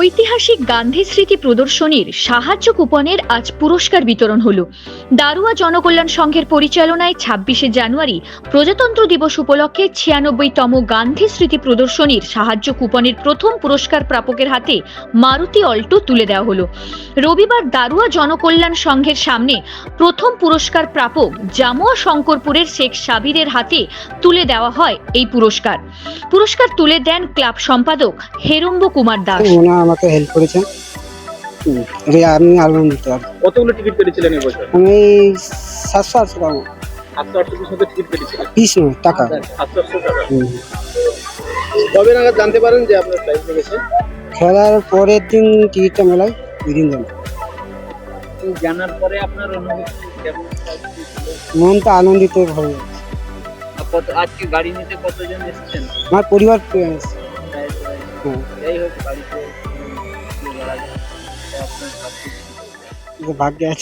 ঐতিহাসিক গান্ধী স্মৃতি প্রদর্শনীর সাহায্য কুপনের আজ পুরস্কার বিতরণ হলো। দারুয়া জনকল্যাণ সংঘের পরিচালনায় ছাব্বিশে জানুয়ারি প্রজাতন্ত্র দিবস উপলক্ষে ছিয়ানব্বইতম গান্ধী স্মৃতি প্রদর্শনীর সাহায্য কুপনের প্রথম পুরস্কার প্রাপকের হাতে মারুতি অল্টো তুলে দেওয়া হলো। রবিবার দারুয়া জনকল্যাণ সংঘের সামনে প্রথম পুরস্কার প্রাপক জামুয়া শঙ্করপুরের শেখ সাবিরের হাতে তুলে দেওয়া হয় এই পুরস্কার। পুরস্কার তুলে দেন ক্লাব সম্পাদক হেরম্ব কুমার দাস। আমাকে হেল্প করেছেন। আমি আর কি। কতগুলো টিকিট কেটেছিলেন এবছর আমি সাতশো আটশো টাকা সাতশো আটশো পিস মতো টিকিট কেটেছিলেন? পিস নয় টাকা। সাতশো আটশো টাকা। কবে নাগাদ জানতে পারেন যে আপনার প্রাইজ লেগেছে? খেলার পরের দিন টিকিটটা মেলায় ওই দিন জানি জানার পরে আপনার অনুভূতি কেমন মনটা আনন্দিত হয়ে কত আজকে গাড়ি নিতে কতজন এসেছেন? আমার পরিবার হ্যাঁ, যাই হোক বাড়িতে ये भाग गया